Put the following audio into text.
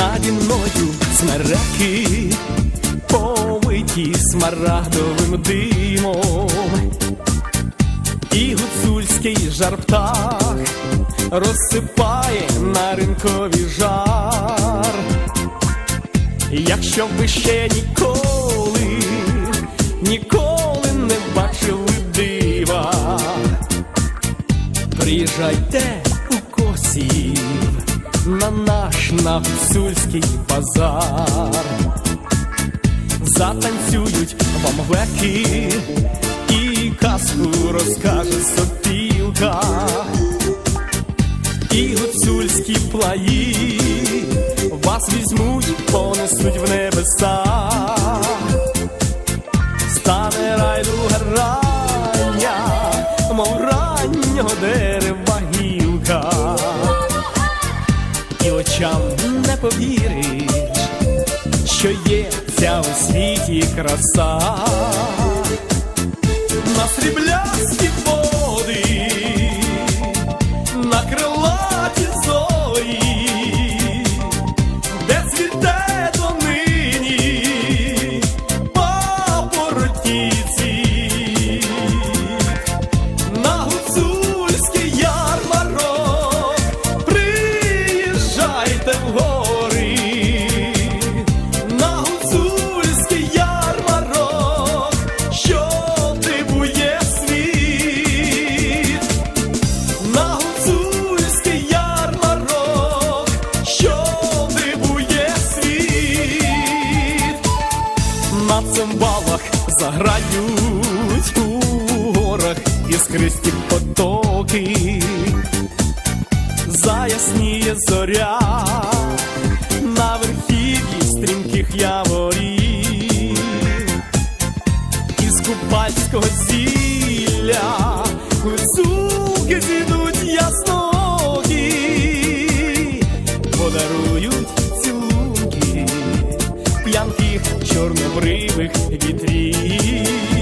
наді мною смереки, повиті смарагдовим димом, і гуцульський жар птах розсипає на ринкові жар. Якщо ви ще ніколи, ніколи не бачили дива, приїжджайте у Косів на наш нагусульський базар, затанцюють вам глеки і казку розкаже сопілка, і гуцульські плаї вас візьмуть, понесуть в небеса, стане рай друга рання, мов раннього дерева гілка, і очам не повіриш, що є ця у світі краса, заграють у горах іскристі потоки, заясніє зоря на верхів'ї стрімких яворів счастливых ветрит.